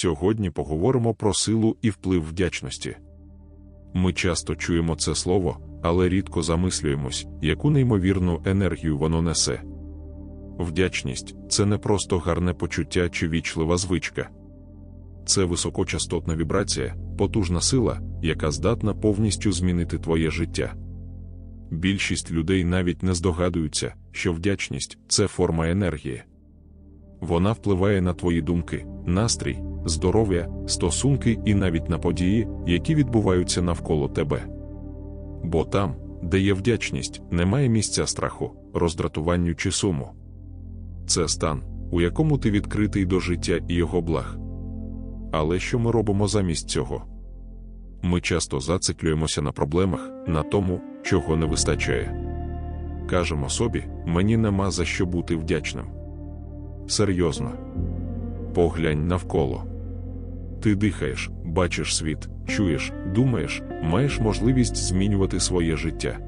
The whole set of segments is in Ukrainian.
Сьогодні поговоримо про силу і вплив вдячності. Ми часто чуємо це слово, але рідко замислюємось, яку неймовірну енергію воно несе. Вдячність це не просто гарне почуття чи вічлива звичка. Це високочастотна вібрація, потужна сила, яка здатна повністю змінити твоє життя. Більшість людей навіть не здогадуються, що вдячність це форма енергії. Вона впливає на твої думки, настрій, здоров'я, стосунки і навіть на події, які відбуваються навколо тебе. Бо там, де є вдячність, немає місця страху, роздратуванню чи суму. Це стан, у якому ти відкритий до життя і його благ. Але що ми робимо замість цього? Ми часто зациклюємося на проблемах, на тому, чого не вистачає. Кажемо собі, мені нема за що бути вдячним. Серйозно. Поглянь навколо. Ти дихаєш, бачиш світ, чуєш, думаєш, маєш можливість змінювати своє життя.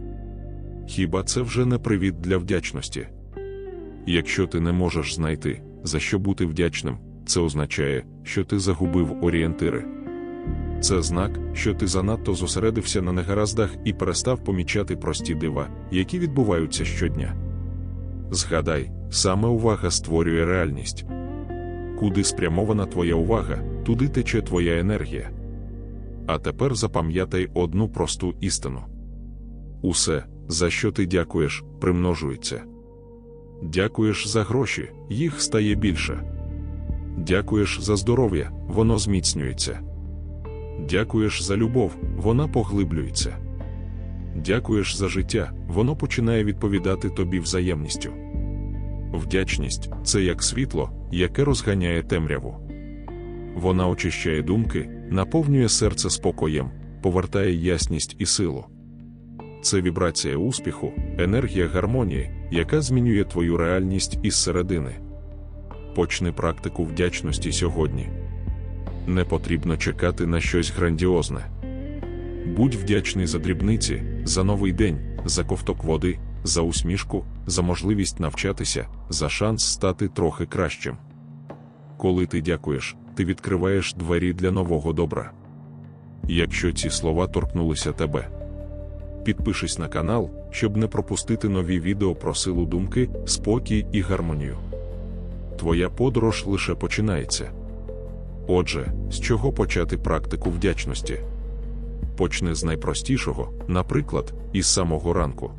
Хіба це вже не привід для вдячності? Якщо ти не можеш знайти, за що бути вдячним, це означає, що ти загубив орієнтири. Це знак, що ти занадто зосередився на негараздах і перестав помічати прості дива, які відбуваються щодня. Згадай, саме увага створює реальність. Куди спрямована твоя увага, туди тече твоя енергія. А тепер запам'ятай одну просту істину: усе, за що ти дякуєш, примножується. Дякуєш за гроші, їх стає більше. Дякуєш за здоров'я, воно зміцнюється. Дякуєш за любов, вона поглиблюється. Дякуєш за життя, воно починає відповідати тобі взаємністю. Вдячність це як світло, яке розганяє темряву. Вона очищає думки, наповнює серце спокоєм, повертає ясність і силу. Це вібрація успіху, енергія гармонії, яка змінює твою реальність із середини. Почни практику вдячності сьогодні. Не потрібно чекати на щось грандіозне. Будь вдячний за дрібниці, за новий день, за ковток води, за усмішку, за можливість навчатися, за шанс стати трохи кращим. Коли ти дякуєш, ти відкриваєш двері для нового добра. Якщо ці слова торкнулися тебе, підпишись на канал, щоб не пропустити нові відео про силу думки, спокій і гармонію. Твоя подорож лише починається. Отже, з чого почати практику вдячності? Почни з найпростішого, наприклад, із самого ранку.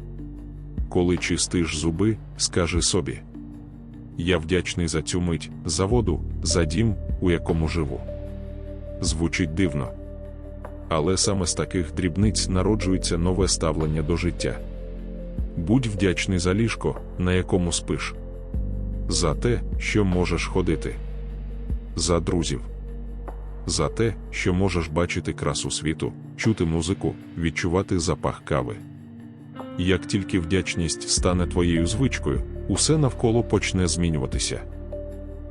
Коли чистиш зуби, скажи собі: Я вдячний за цю мить, за воду, за дім, у якому живу. Звучить дивно. Але саме з таких дрібниць народжується нове ставлення до життя. Будь вдячний за ліжко, на якому спиш, за те, що можеш ходити, за друзів, за те, що можеш бачити красу світу, чути музику, відчувати запах кави. Як тільки вдячність стане твоєю звичкою, усе навколо почне змінюватися.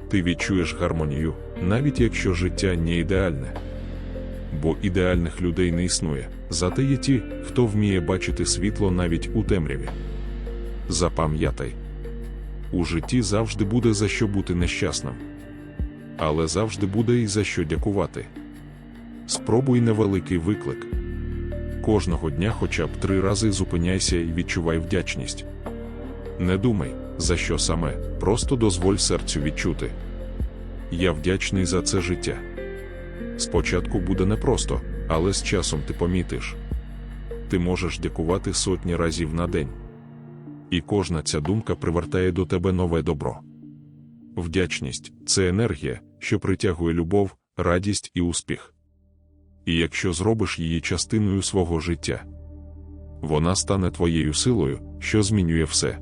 Ти відчуєш гармонію, навіть якщо життя не ідеальне. Бо ідеальних людей не існує, зате є ті, хто вміє бачити світло навіть у темряві. Запам'ятай, у житті завжди буде за що бути нещасним, але завжди буде і за що дякувати. Спробуй невеликий виклик. Кожного дня хоча б три рази зупиняйся і відчувай вдячність. Не думай, за що саме, просто дозволь серцю відчути. Я вдячний за це життя. Спочатку буде непросто, але з часом ти помітиш. Ти можеш дякувати сотні разів на день. І кожна ця думка привертає до тебе нове добро. Вдячність це енергія, що притягує любов, радість і успіх. І якщо зробиш її частиною свого життя, вона стане твоєю силою, що змінює все.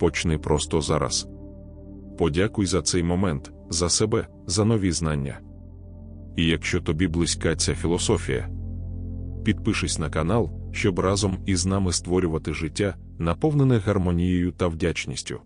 Почни просто зараз. Подякуй за цей момент, за себе, за нові знання. І якщо тобі близька ця філософія, підпишись на канал, щоб разом із нами створювати життя, наповнене гармонією та вдячністю.